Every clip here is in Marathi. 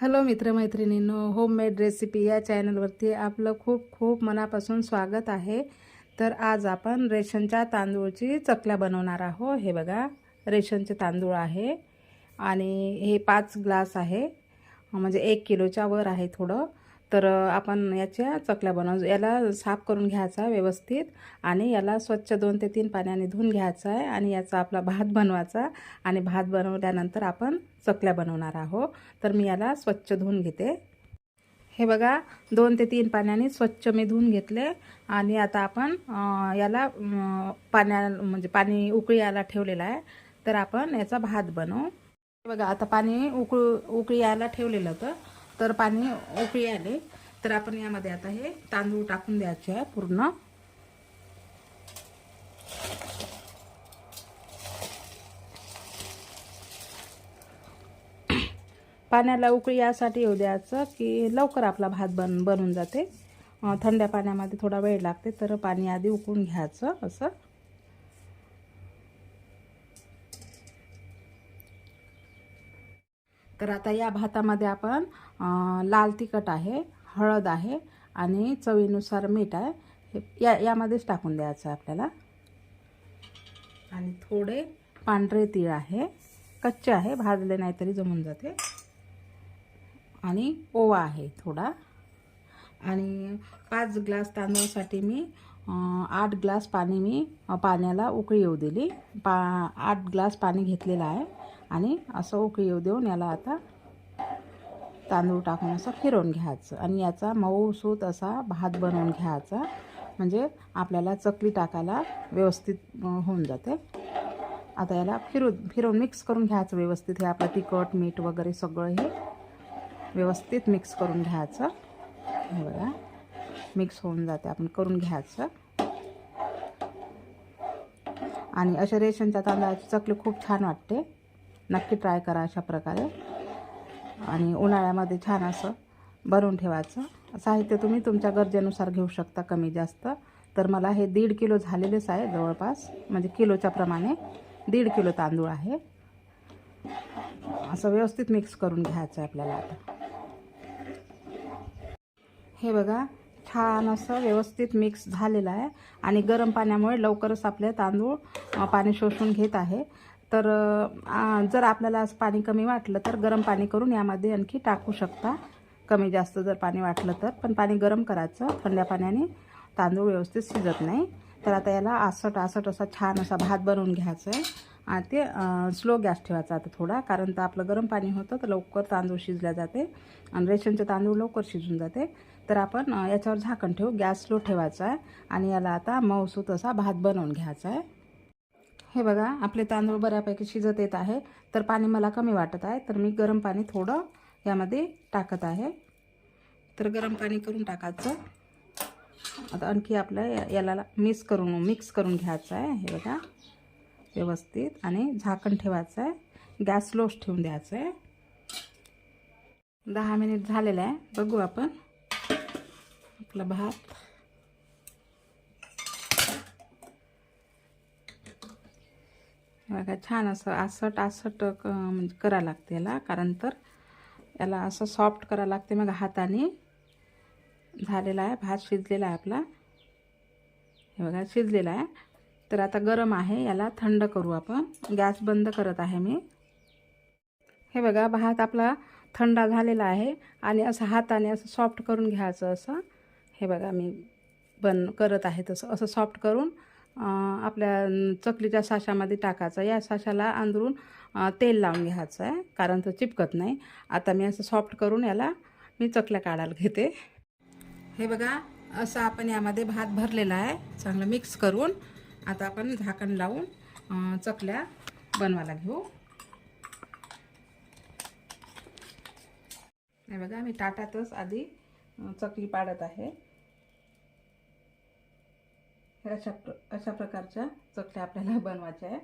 हॅलो मित्रमैत्रिणींनो होममेड रेसिपी या चॅनलवरती आपलं खूप खूप मनापासून स्वागत आहे. तर आज आपण रेशनच्या तांदूळची चकल्या बनवणार आहो हे बघा रेशनचे तांदूळ आहे आणि हे पाच ग्लास आहे. म्हणजे एक किलोच्या वर आहे थोडं. तर आपण याच्या चकल्या बनव. याला साफ करून घ्यायचा व्यवस्थित आणि याला स्वच्छ दोन ते तीन पाण्याने धुवून घ्यायचा आहे आणि याचा आपला भात बनवायचा आणि भात बनवल्यानंतर आपण चकल्या बनवणार आहोत. तर मी याला स्वच्छ धुवून घेते. हे बघा दोन ते तीन पाण्याने स्वच्छ मी धुवून घेतले आणि आता आपण याला पाण्या म्हणजे पाणी उकळी यायला ठेवलेलं आहे. तर आपण याचा भात बनवू. हे बघा आता पाणी उकळू उकळी यायला ठेवलेलं होतं. तर पाणी उकळी आले. तर आपण यामध्ये आता हे तांदूळ टाकून द्यायचे आहे पूर्ण. पाण्याला उकळी यासाठी येऊ द्यायचं की लवकर आपला भात बन बनून जाते. थंड्या पाण्यामध्ये थोडा वेळ लागते तर पाणी आधी उकळून घ्यायचं असं. तर आता या भातामध्ये आपण लाल तिखट आहे हळद आहे आणि चवीनुसार मीठ आहे. हे या यामध्येच टाकून द्यायचं आहे आपल्याला. आणि थोडे पांढरे तीळ आहे. कच्चे आहे भाजले नाही तरी जमून जाते. आणि ओवा आहे थोडा. आणि पाच ग्लास तांदूळासाठी मी आठ ग्लास पाणी मी पाण्याला उकळी येऊ दिली. पा आठ ग्लास पाणी घेतलेलं आहे. आणि असं उकळी येऊ देऊन याला आता तांदूळ टाकून असं फिरवून घ्यायचं. आणि याचा मऊसूत असा भात बनवून घ्यायचा. म्हणजे आपल्याला चकली टाकायला व्यवस्थित होऊन जाते. आता याला फिरू फिरवून मिक्स करून घ्यायचं व्यवस्थित. हे आपलं तिखट मीठ वगैरे सगळं हे व्यवस्थित मिक्स करून घ्यायचं. हे बघा मिक्स होऊन जाते. आपण करून घ्यायचं. आणि अशा रेशनच्या तांदळाची चकली खूप छान वाटते. नक्की ट्राय करा अशा प्रकारे. आणि उन्हाळ्यामध्ये छान असं भरून ठेवायचं. साहित्य तुम्ही तुमच्या गरजेनुसार घेऊ शकता कमी जास्त. तर मला हे दीड किलो झालेलेच आहे जवळपास म्हणजे किलोच्या प्रमाणे दीड किलो तांदूळ आहे. असं व्यवस्थित मिक्स करून घ्यायचं आहे आपल्याला आता. हे बघा छान असं व्यवस्थित मिक्स झालेलं आहे. आणि गरम पाण्यामुळे लवकरच आपले तांदूळ पाणी शोषून घेत आहे. तर जर आपल्याला असं पाणी कमी वाटलं तर गरम पाणी करून यामध्ये आणखी टाकू शकता. कमी जास्त जर पाणी वाटलं तर पण पाणी गरम करायचं. थंड्या पाण्याने तांदूळ व्यवस्थित शिजत नाही. तर आता याला आसट आसट असा छान असा भात बनवून घ्यायचा आहे. आणि ते स्लो गॅस ठेवायचा आता थोडा कारण तर आपलं गरम पाणी होतं तर लवकर तांदूळ शिजल्या जाते. आणि रेशनचे तांदूळ लवकर शिजून जाते. तर आपण याच्यावर झाकण ठेवू. गॅस स्लो ठेवायचा आहे. आणि याला आता मऊसूत असा भात बनवून घ्यायचा आहे. हे बघा आपले तांदूळ बऱ्यापैकी शिजत येत आहे. तर पाणी मला कमी वाटत आहे. तर मी गरम पाणी थोडं यामध्ये टाकत आहे. तर गरम पाणी करून टाकायचं. आता आणखी आपलं या- याला मिक्स करून मिक्स करून घ्यायचं आहे. हे बघा व्यवस्थित. आणि झाकण ठेवायचं आहे. गॅस लोस ठेवून द्यायचं आहे. दहा मिनिट झालेलं आहे. बघू आपण. आपला भात. बघा छान असं आसट आसट क- म्हणजे करावं लागते याला. कारण तर याला असं सॉफ्ट करावं लागते मग हाताने. झालेला आहे भात शिजलेला आहे आपला. हे बघा शिजलेला आहे. तर आता गरम आहे याला थंड करू आपण. गॅस बंद करत आहे मी. हे बघा भात आपला थंडा झालेला आहे. आणि असं हाताने असं सॉफ्ट करून घ्यायचं असं. हे बघा मी बन करत आहे तसं. असं सॉफ्ट करून आपल्या चकलीच्या साशामध्ये टाकायचं. या साशाला अंदरून तेल लावून घ्यायचं आहे कारण तो चिपकत नाही. आता मी असं सॉफ्ट करून याला मी चकल्या काढायला घेते. हे बघा असं आपण यामध्ये भात भरलेला आहे. चांगलं मिक्स करून आता आपण झाकण लावून चकल्या बनवायला घेऊ. हे बघा मी ताटातच आधी चकली पाडत आहे. हे अशा प्र अशा प्रकारच्या चकल्या आपल्याला बनवायच्या आहे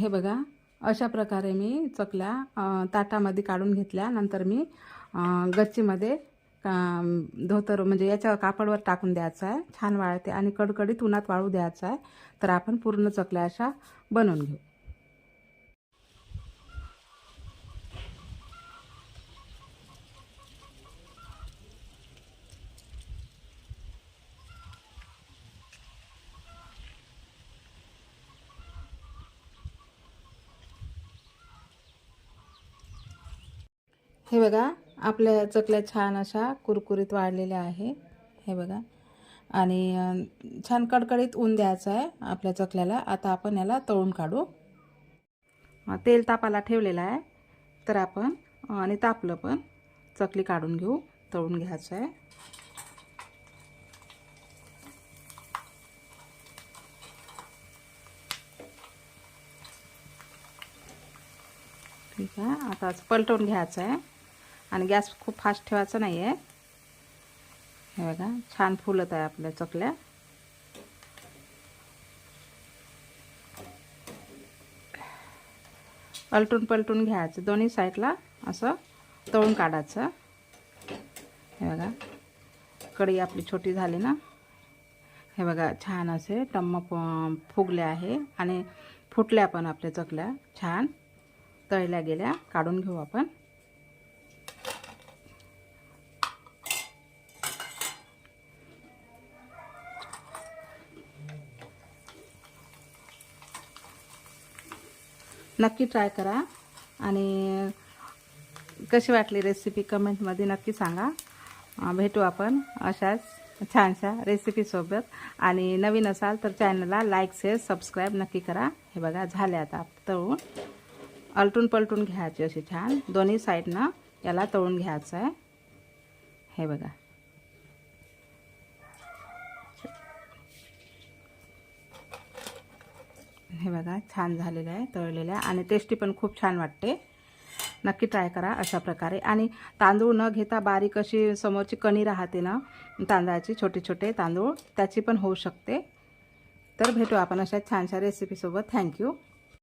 हे बघा अशा प्रकारे मी चकल्या ताटामध्ये काढून घेतल्या. नंतर मी गच्चीमध्ये का- धोतर म्हणजे याच्या कापडवर टाकून द्यायचं आहे. छान वाळते आणि कडकडीत उन्हात वाळू द्यायचं आहे. तर आपण पूर्ण चकल्या अशा बनवून घेऊ. हे बघा आपल्या चकल्या छान अशा कुरकुरीत वाढलेल्या आहे हे बघा. आणि छान कडकडीत ऊन द्यायचं आहे आपल्या चकल्याला. आता आपण याला तळून काढू. तेल तापाला ठेवलेलं आहे. तर आपण आणि तापलं पण चकली काढून घेऊ तळून घ्यायचं आहे. ठीक आहे. आता पलटवून घ्यायचं आहे. आणि गॅस खूप फास्ट ठेवायचा नाही आहे हे बघा छान फुलत आहे आपल्या चकल्या. पलटून पलटून घ्यायचं दोन्ही साईडला असं तळून काढायचं. हे बघा कढई आपली छोटी झाली ना. हे बघा छान असे टम्म फुगले आहे आणि फुटल्या पण आपल्या चकल्या. छान तळल्या गेल्या काढून घेऊ आपण. नक्की ट्राय करा. आणि कशी वाटली रेसिपी कमेंटमध्ये नक्की सांगा. भेटू आपण अशाच छानशा रेसिपीसोबत आणि नवीन असाल तर चॅनलला लाईक शेअर सबस्क्राईब नक्की करा. हे बघा झाले आता तळून. अलटून पलटून घ्यायचे असे छान. दोन्ही साईडनं याला तळून घ्यायचं आहे हे बघा. हे बघा छान झालेलं आहे तळलेलं आहे आणि टेस्टी पण खूप छान वाटते. नक्की ट्राय करा अशा प्रकारे. आणि तांदूळ न घेता बारीक अशी समोरची कणी राहते ना तांदळाची छोटे छोटे तांदूळ त्याची पण होऊ शकते. तर भेटू आपण अशा छानशा रेसिपीसोबत थँक्यू